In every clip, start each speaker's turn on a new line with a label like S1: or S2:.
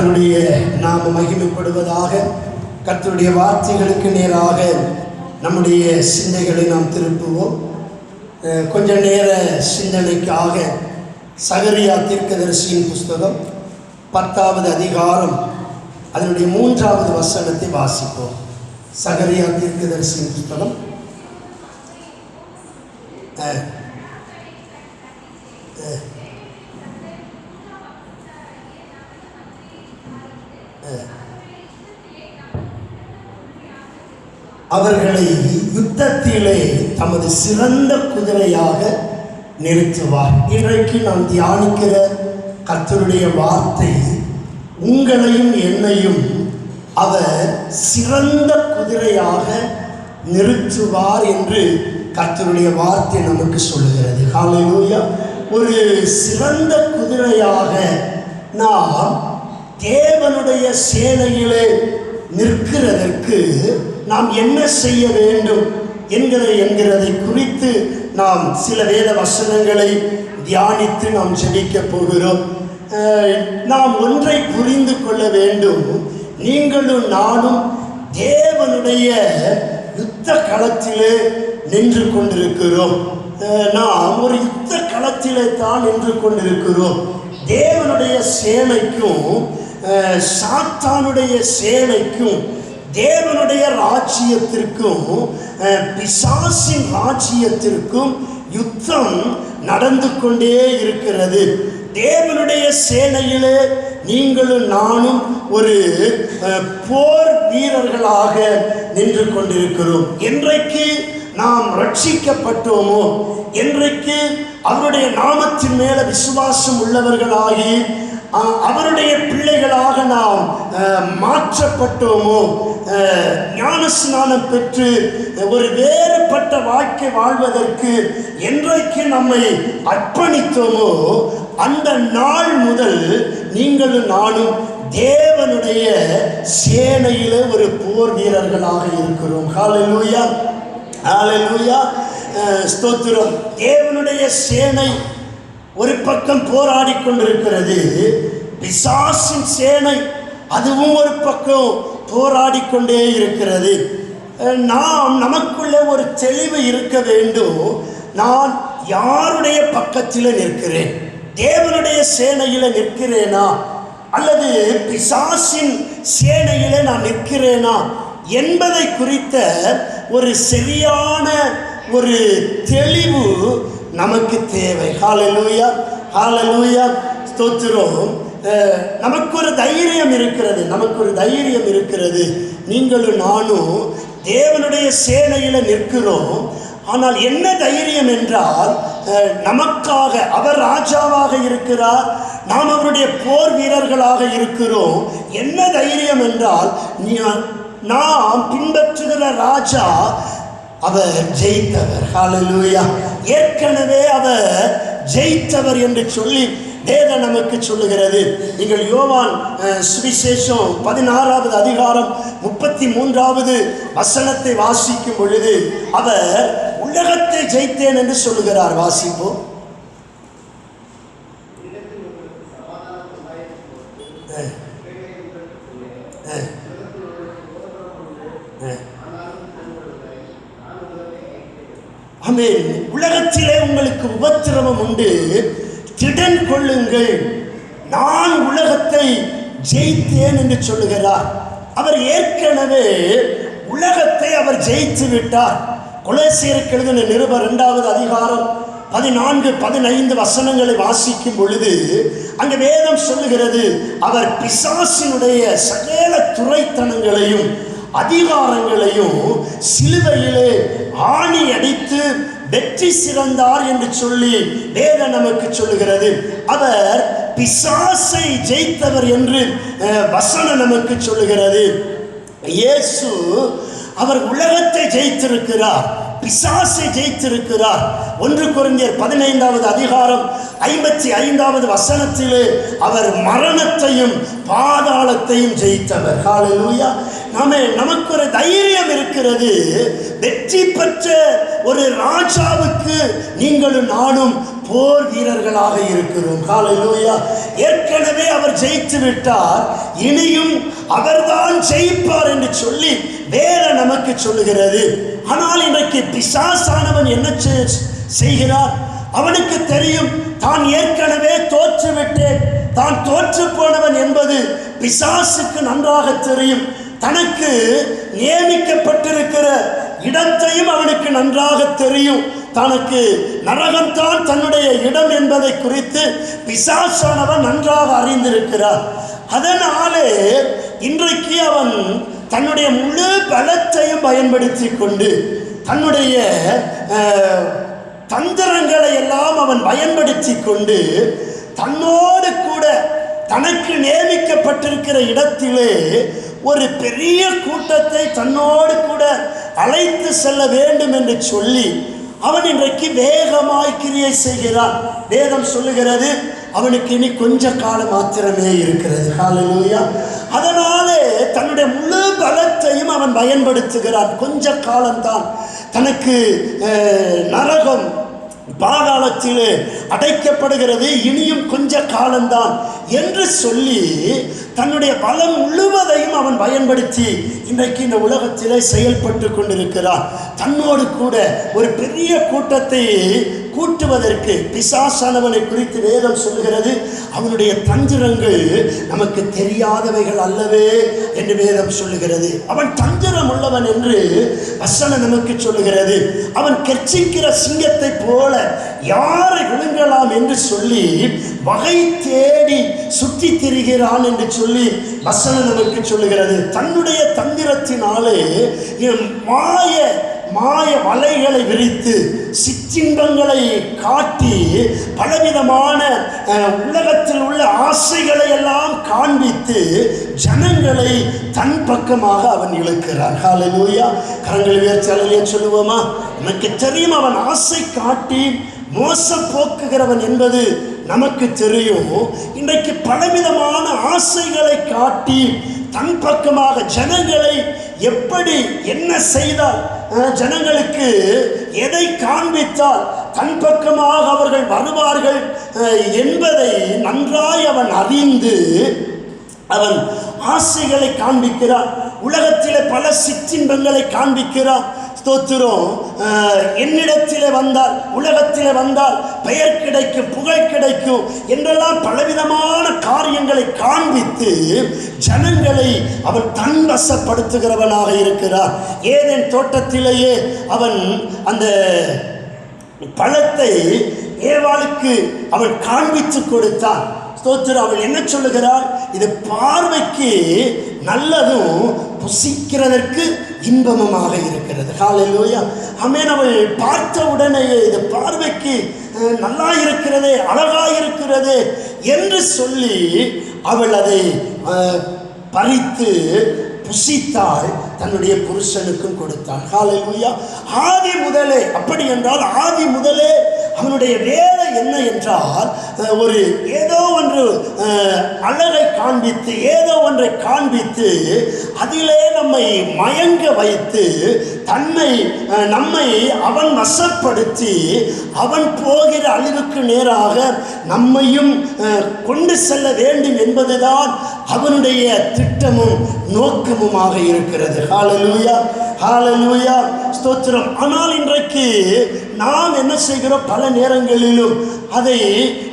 S1: கர்த்தருடைய நாம் மகிமைப்படுவதாக கர்த்தருடைய வார்த்தைகளுக்கு நேராக நம்முடைய சிந்தைகளை நாம் திருப்புவோம். கொஞ்ச நேர சிந்தனைக்காக சகரியா தீர்க்கதரிசியின் புஸ்தகம் பத்தாவது அதிகாரம் அதனுடைய மூன்றாவது வசனத்தை வாசிப்போம். சகரியா தீர்க்கதரிசியின் புஸ்தகம். அஹ், அவர்களை யுத்தத்திலே தமது சிறந்த குதிரையாக நிறுத்துவார். இன்றைக்கு நாம் தியானிக்கிற கத்தருடைய வார்த்தை உங்களையும் என்னையும் அவர் சிறந்த குதிரையாக நிறுத்துவார் என்று கத்தருடைய வார்த்தை நமக்கு சொல்லுகிறது. காலையூயா ஒரு சிறந்த குதிரையாக நாம் தேவனுடைய சேனையிலே நிற்கிறதற்கு நாம் என்ன செய்ய வேண்டும் என்கிற என்கிறதை குறித்து நாம் சில வேத வசனங்களை தியானித்து நாம் செபிக்க போகிறோம். நாம் ஒன்றை புரிந்து கொள்ள வேண்டும். நீங்களும் நானும் தேவனுடைய யுத்த களத்திலே நின்று கொண்டிருக்கிறோம். நாம் ஒரு யுத்த களத்திலே தான் நின்று கொண்டிருக்கிறோம். தேவனுடைய சேனைக்கும் சாத்தானுடைய சேனைக்கும் தேவனுடைய ராஜ்யத்திற்கும் பிசாசின் ராஜ்யத்திற்கும் யுத்தம் நடந்து கொண்டே இருக்கிறது. தேவனுடைய சேனையிலே நீங்களும் நானும் ஒரு போர் வீரர்களாக நின்று கொண்டிருக்கிறோம். என்றைக்கு நாம் ரட்சிக்கப்பட்டோமோ என்றைக்கு அவருடைய நாமத்தின் மேல விசுவாசம் உள்ளவர்களாகி அவருடைய பிள்ளைகளாக நாம் மாற்றப்பட்டோமோ? ஞானஸ்நானம் பெற்று ஒரு வேறுபட்ட வாழ்க்கை வாழ்வதற்கு என்றைக்கு நம்மை அர்ப்பணித்தோமோ அந்த நாள் முதல் நீங்களும் நானும் தேவனுடைய சேனையில ஒரு போர் வீரர்களாக இருக்கிறோம். ஹalleluya. ஹalleluya. ஸ்தோத்திரம். தேவனுடைய சேனை ஒரு பக்கம் போராடி கொண்டிருக்கிறது. பிசாசின் சேனை அதுவும் ஒரு பக்கம் போராடி கொண்டே இருக்கிறது. நாம் நமக்குள்ளே ஒரு தெளிவு இருக்க வேண்டும். நான் யாருடைய பக்கத்தில் நிற்கிறேன்? தேவனுடைய சேனையில் நிற்கிறேனா? அல்லது பிசாசின் சேனையில் நான் நிற்கிறேனா? என்பதை குறித்த ஒரு சரியான ஒரு தெளிவு நமக்கு தேவை. ஹalleluya ஹalleluya ஸ்தோத்திரம். நமக்கு ஒரு தைரியம் இருக்கிறது நமக்கு ஒரு தைரியம் இருக்கிறது. நீங்களும் நானும் தேவனுடைய சேனையில் நிற்கிறோம். ஆனால் என்ன தைரியம் என்றால் நமக்காக அவர் ராஜாவாக இருக்கிறார் நாம் அவருடைய போர் வீரர்களாக இருக்கிறோம். என்ன தைரியம் என்றால் நீ- நாம் பின்பற்றுகிற ராஜா அவர் ஜெயித்தவர். ஹalleluya. ஏற்கனவே அவர் ஜெயித்தவர் என்று சொல்லி வேதம் நமக்கு சொல்லுகிறது. நீங்கள் யோவான் சுவிசேஷம் பதினாறாவது அதிகாரம் முப்பத்தி மூன்றாவது வசனத்தை வாசிக்கும் பொழுது அவர் உலகத்தை ஜெயித்தேன் என்று சொல்லுகிறார். வாசிப்போம் உலகத்திலே உங்களுக்கு உபத்திரவம் உண்டு. திடன் கொள்ளுங்கள். நான் உலகத்தை ஜெயித்தேன் என்று சொல்லுகிறார். அவர் ஏற்கனவே உலகத்தை அவர் ஜெயித்து விட்டார். கொலைசீருக்கு எழுதின நிருபர் இரண்டாவது அதிகாரம் பதினான்கு பதினைந்து வசனங்களை வாசிக்கும் பொழுது அங்கு வேதம் சொல்லுகிறது அவர் பிசாசினுடைய சகல துறைத்தனங்களையும் அதிகாரங்களையும் சிலுவையிலே ஆணி அடித்து வெற்றி சிறந்தார் என்று சொல்லி வேதம் நமக்கு சொல்லுகிறது. அவர் பிசாசை ஜெயித்தவர் என்று வசனம் நமக்கு சொல்லுகிறது. இயேசு அவர் உலகத்தை ஜெயித்திருக்கிறார். பிசாசை ஜெயித்திருக்கிறார். ஒன்று குறைஞர் பதினைந்தாவது அதிகாரம் ஐம்பத்தி ஐந்தாவது வசனத்திலே அவர் மரணத்தையும் பாதாளத்தையும் ஜெயித்தவர். காலையில் நாம நமக்கு ஒரு தைரியம் இருக்கிறது. வெற்றி பெற்ற ஒரு ராஜாவுக்கு நீங்களும் நானும் போர் வீரர்களாக இருக்கிறோம். காலையிலோயா ஏற்கனவே அவர் ஜெயித்து விட்டார். இனியும் அவர்தான் ஜெயிப்பார் என்று சொல்லி வேற நமக்கு சொல்லுகிறது. ஆனால் இன்றைக்கு பிசாசானவன் என்ன செய்கிறார்? அவனுக்கு தெரியும் தான் ஏற்கனவே தோற்றுவிட்டேன். தான் தோற்று போனவன் என்பது பிசாசுக்கு நன்றாக தெரியும். தனக்கு நியமிக்கப்பட்டிருக்கிற இடத்தையும் அவனுக்கு நன்றாக தெரியும். தனக்கு நரகம்தான் தன்னுடைய இடம் என்பதை குறித்து பிசாசானவன் நன்றாக அறிந்திருக்கிறார் அதனாலே இன்றைக்கு அவன் தன்னுடைய முழு பலத்தையும் பயன்படுத்தி கொண்டு தன்னுடைய தந்திரங்களை எல்லாம் அவன் பயன்படுத்தி கொண்டு தன்னோடு கூட தனக்கு நியமிக்கப்பட்டிருக்கிற இடத்திலே ஒரு பெரிய கூட்டத்தை தன்னோடு கூட அழைத்து செல்ல வேண்டும் என்று சொல்லி அவன் இன்றைக்கு வேகமாய் கிரியை செய்கிறான். வேதம் சொல்லுகிறது அவனுக்கு இனி கொஞ்ச காலம் மாத்திரமே இருக்கிறது. ஹalleluya அதனாலே தன்னுடைய முழு பலத்தையும் அவன் பயன்படுத்துகிறான். கொஞ்ச காலம்தான். தனக்கு நரகம் பாதாளத்திலே அடைக்கப்படுகிறது. இனியும் கொஞ்ச காலம்தான் என்று சொல்லி தன்னுடைய பலம் முழுவதையும் அவன் பயன்படுத்தி இன்றைக்கு இந்த உலகத்திலே செயல்பட்டு கொண்டிருக்கிறான். தன்னோடு கூட ஒரு பெரிய கூட்டத்தை கூட்டுவதற்கு பிசாசானவனை குறித்து வேதம் சொல்லுகிறது. அவனுடைய தந்திரங்கள் நமக்கு தெரியாதவைகள் அல்லவே என்று வேதம் சொல்லுகிறது. அவன் தந்திரம் உள்ளவன் என்று வசனம் நமக்கு சொல்லுகிறது. அவன் கெர்ச்சிக்கிற சிங்கத்தை போல யாரை விழுங்கலாம் என்று சொல்லி வகை தேடி சுற்றி திரிகிறான் என்று சொல்லி வசனம் நமக்கு சொல்லுகிறது. தன்னுடைய தந்திரத்தினாலே மாய மாய வலைகளை விரித்து சிற்றின்பங்களை காட்டி பலவிதமான உலகத்தில் உள்ள ஆசைகளை எல்லாம் காண்பித்து ஜனங்களை தன் பக்கமாக அவன் இழுக்கிறான். ஹalleluya. கரங்கள் உயர்ச்சாலையே சொல்லுவோமா? நமக்கு தெரியும் அவன் ஆசை காட்டி மோச போக்குகிறவன் என்பது நமக்கு தெரியும். இன்றைக்கு பலவிதமான ஆசைகளை காட்டி தன் பக்கமாக ஜனங்களை எப்படி என்ன செய்தால் ஜனங்களுக்கு எதை காண்பித்தால்? தன் பக்கமாக அவர்கள் வருவார்கள் என்பதை நன்றாய் அவன் அறிந்து அவன் ஆசைகளை காண்பிக்கிறான். உலகத்தில் பல சிற்றின்பங்களை காண்பிக்கிறான். ஸ்தோத்திரம். என்னிடத்திலே வந்தால் உலகத்திலே வந்தால் பெயர் கிடைக்கும் புகழ் கிடைக்கும் என்றெல்லாம் பலவிதமான காரியங்களை காண்பித்து ஜனங்களை அவன் தன் வசப்படுத்துகிறவனாக இருக்கிறார். ஏதேன் தோட்டத்திலேயே அவன் அந்த பழத்தை ஏவாளுக்கு அவன் காண்பித்து கொடுத்தான். ஸ்தோத்திரம் அவள் என்ன சொல்லுகிறாள் இது பார்வைக்கு நல்லதும் புசிக்கிறதற்கு இன்பமுமாக இருக்கிறது. காலையிலோயா ஆமென். அவள் பார்த்த உடனேயே இது பார்வைக்கு நல்லா இருக்கிறது அழகாக இருக்கிறது என்று சொல்லி அவள் அதை பறித்து புசித்தாள். தன்னுடைய புருஷனுக்கும் கொடுத்தாள். காலையிலோயா ஆதி முதலே அப்படி என்றால் ஆதி முதலே அவனுடைய வேலை என்ன என்றால் ஒரு ஏதோ ஒன்று அழகை காண்பித்து ஏதோ ஒன்றை காண்பித்து அதிலே நம்மை மயங்க வைத்து தன்னை நம்மை அவன் வசப்படுத்தி அவன் போகிற அழிவுக்கு நேராக நம்மையும் கொண்டு செல்ல வேண்டும் என்பதுதான் அவனுடைய திட்டமும் நோக்கமுமாக இருக்கிறது. ஹalleluya. ஹாலலூயா ஸ்தோத்திரம். ஆனால் இன்றைக்கு நாம் என்ன செய்கிறோம்? பல நேரங்களிலும் அதை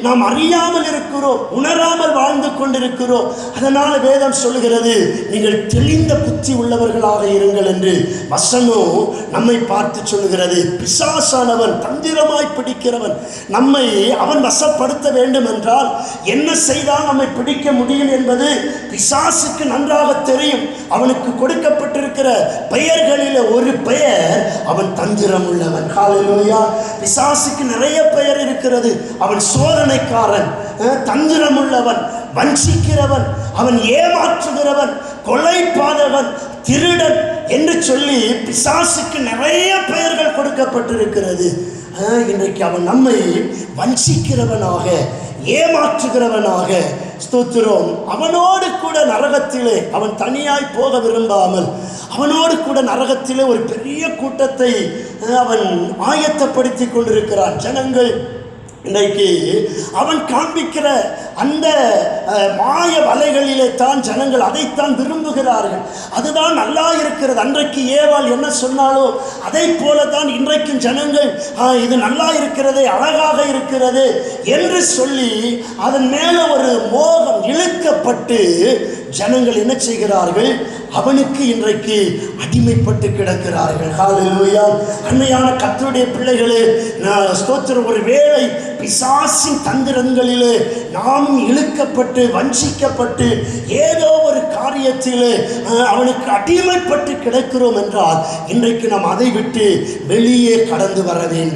S1: நாம் அறியாமல் இருக்கிறோம் உணராமல் வாழ்ந்து கொண்டிருக்கிறோம். அதனால் வேதம் சொல்லுகிறது நீங்கள் தெளிந்த புத்தி உள்ளவர்களாக இருங்கள் என்று வசனம் நம்மை பார்த்து சொல்லுகிறது. பிசாசானவன் தந்திரமாய் பிடிக்கிறவன் நம்மை அவன் வசப்படுத்த வேண்டும் என்றால் என்ன செய்தால் நம்மை பிடிக்க முடியும் என்பது பிசாசுக்கு நன்றாக தெரியும். அவனுக்கு கொடுக்கப்பட்டிருக்கிற பெயர்களில் ஒரு பெயர் அவன் தந்திரம் உள்ளவன். ஹalleluya. பிசாசுக்கு நிறைய பெயர் இருக்கிறது. அவன் சோதனைக்காரன் தந்திரம் உள்ளவன். வஞ்சிக்கிறவன் அவன் ஏமாற்றுகிறவன் கொலை திருடன் என்று சொல்லி பிசாசுக்கு நிறைய பெயர்கள் கொடுக்கப்பட்டிருக்கிறது. இன்றைக்கு அவன் நம்மை வஞ்சிக்கிறவனாக ஏமாற்றுகிறவனாக ஸ்தோத்திரம். அவனோடு கூட நரகத்திலே அவன் தனியாய் போக விரும்பாமல் அவனோடு கூட நரகத்திலே ஒரு பெரிய கூட்டத்தை அவன் ஆயத்தப்படுத்தி கொண்டிருக்கிறான். ஜனங்கள் இன்றைக்கு அவன் காண்பிக்கிற அந்த மாய வலைகளிலே தான் ஜனங்கள் அதைத்தான் விரும்புகிறார்கள். அதுதான் நல்லா இருக்கிறது. அன்றைக்கு ஏவாள் என்ன சொன்னாலோ அதை போல தான் இன்றைக்கும் ஜனங்கள் இது நல்லா இருக்கிறது அழகாக இருக்கிறது என்று சொல்லி அதன் மேலே ஒரு மோகம் இழுக்கப்பட்டு ஜனங்கள் என்ன செய்கிறார்கள்? அவனுக்கு இன்றைக்கு அடிமைப்பட்டு கிடக்கிறார்கள். ஹalleluya. அன்னையான கத்தருடைய பிள்ளைகளே நான் ஸ்தோத்திரம். ஒரு வேளை பிசாசின் தந்திரங்களிலே நாமும் இழுக்கப்பட்டு வஞ்சிக்கப்பட்டு ஏதோ ஒரு காரியத்திலே அவனுக்கு அடிமைப்பட்டு கிடக்கிறோம் என்றால் இன்றைக்கு நாம் அதை விட்டு வெளியே கடந்து வர வேண்டும்.